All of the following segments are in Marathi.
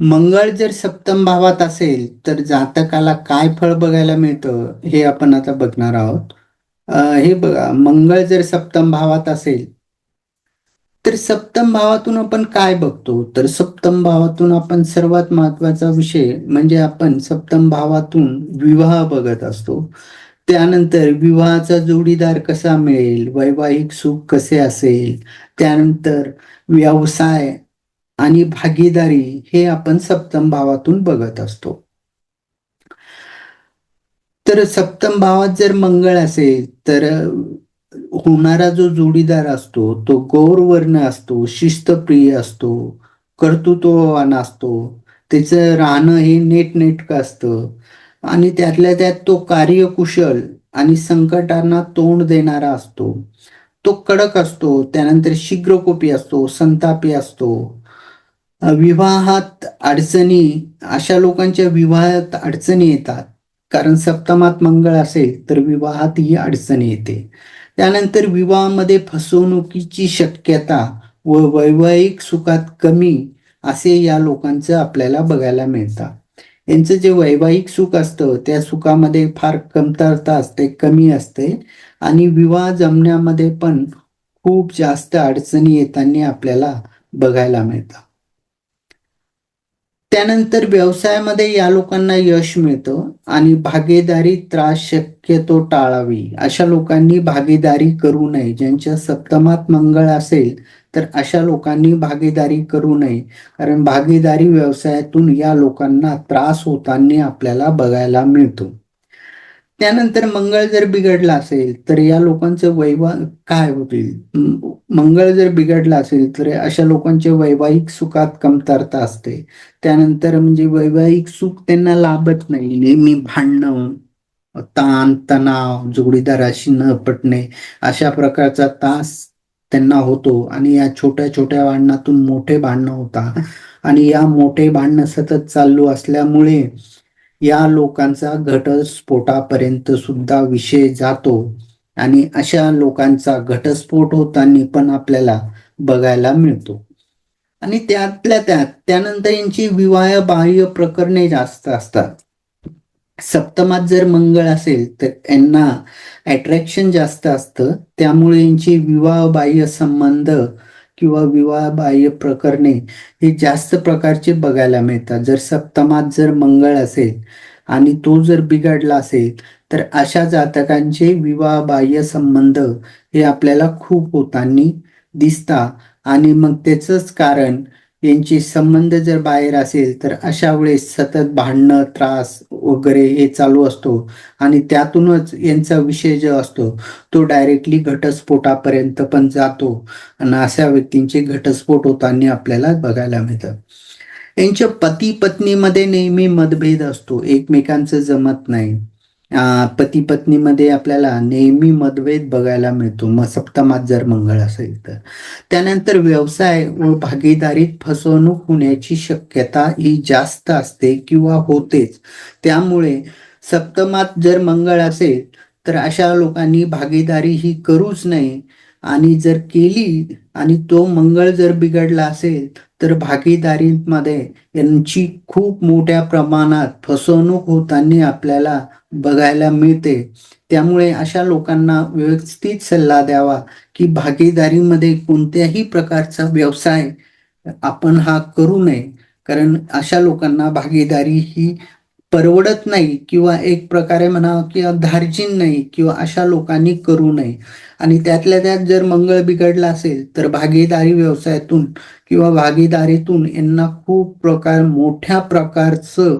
मंगळ जर सप्तम भावात असेल तर जातकाला काय फळ बघायला मिळतं हे आपण आता बघणार आहोत. हे बघा मंगळ जर सप्तम भावात असेल तर सप्तम भावातून आपण काय बघतो? तर सप्तम भावातून आपण सर्वात महत्त्वाचा विषय म्हणजे आपण सप्तम भावातून विवाह बघत असतो. त्यानंतर विवाहाचा जोडीदार कसा मिळेल? वैवाहिक सुख कसे असेल? त्यानंतर व्यवसाय आणि भागीदारी हे आपण सप्तम भावातून बघत असतो. तर सप्तम भावात जर मंगळ असेल तर होणारा जो जोडीदार असतो तो गौरवर्ण असतो शिस्तप्रिय असतो कर्तृत्ववान असतो त्याचं राहणं हे नेटनेटकं असतं आणि त्यातल्या त्यात तो कार्यकुशल आणि संकटांना तोंड देणारा असतो. तो कडक असतो त्यानंतर शीघ्रकोपी असतो संतापी असतो विवाहात अडचणी अशा लोकांच्या विवाहात अडचणी येतात. कारण सप्तमात मंगळ असेल तर विवाहात ही अडचणी येते. त्यानंतर विवाहामध्ये फसवणुकीची शक्यता व वैवाहिक सुखात कमी असे या लोकांचं आपल्याला बघायला मिळतं. यांचं जे वैवाहिक सुख असतं त्या सुखामध्ये फार कमतरता असते कमी असते. आणि विवाह जमण्यामध्ये पण खूप जास्त अडचणी येताना आपल्याला बघायला मिळतं. त्यानंतर व्यवसायामध्ये या लोकांना यश मिळतं आणि भागीदारी त्रास शक्यतो टाळावी. अशा लोकांनी भागीदारी करू नये. ज्यांच्या सप्तमात मंगळ असेल तर अशा लोकांनी भागीदारी करू नये. कारण भागीदारी व्यवसायातून या लोकांना त्रास होताना आपल्याला बघायला मिळतो. त्यानंतर मंगळ जर बिघडला असेल तर या लोकांचं वैवा काय होतील? मंगळ जर बिघडला असेल तर अशा लोकांचे वैवाहिक सुखात कमतरता असते. त्यानंतर म्हणजे वैवाहिक सुख त्यांना लाभत नाही. नेहमी भांडणं ताण तणाव जोडीदाराशी न पटणे अशा प्रकारचा तास त्यांना होतो. आणि या छोट्या छोट्या भांडणातून मोठे भांडणं होतात. आणि या मोठे भांडणं सतत चालू असल्यामुळे या लोकांचा घटस्फोटापर्यंत सुद्धा विषय जातो. आणि अशा लोकांचा घटस्फोट होताना पण आपल्याला बघायला मिळतो. आणि त्यातल्या त्यात त्यानंतर यांची विवाह बाह्य प्रकरणे जास्त असतात. सप्तमात जर मंगळ असेल तर यांना अट्रॅक्शन जास्त असतं. त्यामुळे यांची विवाह बाह्य संबंध किंवा विवाह बाह्य प्रकरणे हे जास्त प्रकारचे बघायला मिळतात. जर सप्तमात जर मंगळ असेल आणि तो जर बिघडला असेल तर अशा जातकांचे विवाह बाह्य संबंध हे आपल्याला खूप होताना दिसतात. आणि मग त्याचंच कारण यांचे संबंध जर बाहेर असेल तर अशा वेळेस सतत भांडणं त्रास वगैरे हे चालू असतो. आणि त्यातूनच यांचा विषय जो असतो तो डायरेक्टली घटस्फोटापर्यंत पण जातो. आणि अशा व्यक्तींचे घटस्फोट होताना आपल्याला बघायला मिळतं. यांच्या पती पत्नीमध्ये नेहमी मतभेद असतो. एकमेकांचं जमत नाही. पती पत्नीमध्ये आपल्याला नेहमी मतभेद बघायला मिळतो. मग सप्तमात जर मंगळ असेल तर. त्यानंतर व्यवसाय व भागीदारीत फसवणूक होण्याची शक्यता ही जास्त असते किंवा होतेच. त्यामुळे सप्तमात जर मंगळ असेल तर अशा लोकांनी भागीदारी ही करूच नये. आणि जर केली आणि तो मंगळ जर बिघडला असेल तर भागीदारीमध्ये यांची खूप मोठ्या प्रमाणात फसवणूक होताना आपल्याला बघायला मिळते. त्यामुळे अशा लोकांना व्यवस्थित सल्ला द्यावा की भागीदारीमध्ये कोणत्याही प्रकारचा व्यवसाय आपण हा करू नये. कारण अशा लोकांना भागीदारी ही परवडत नाही किंवा एक प्रकारे म्हणा किंवा धार्जिन नाही किंवा अशा लोकांनी करू नये. आणि त्यातल्या त्यात जर मंगळ बिघडला असेल तर भागीदारी व्यवसायातून किंवा भागीदारीतून यांना खूप प्रकार मोठ्या प्रकारचं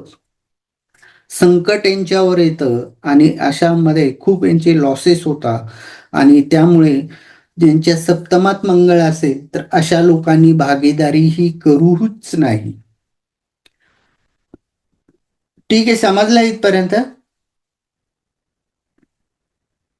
संकट यांच्यावर येतं आणि अशामध्ये खूप यांचे लॉसेस होतात. आणि त्यामुळे ज्यांच्या सप्तमात मंगळ असेल तर अशा लोकांनी भागीदारी ही करूच नाही. ठीक आहे समजलं इथपर्यंत.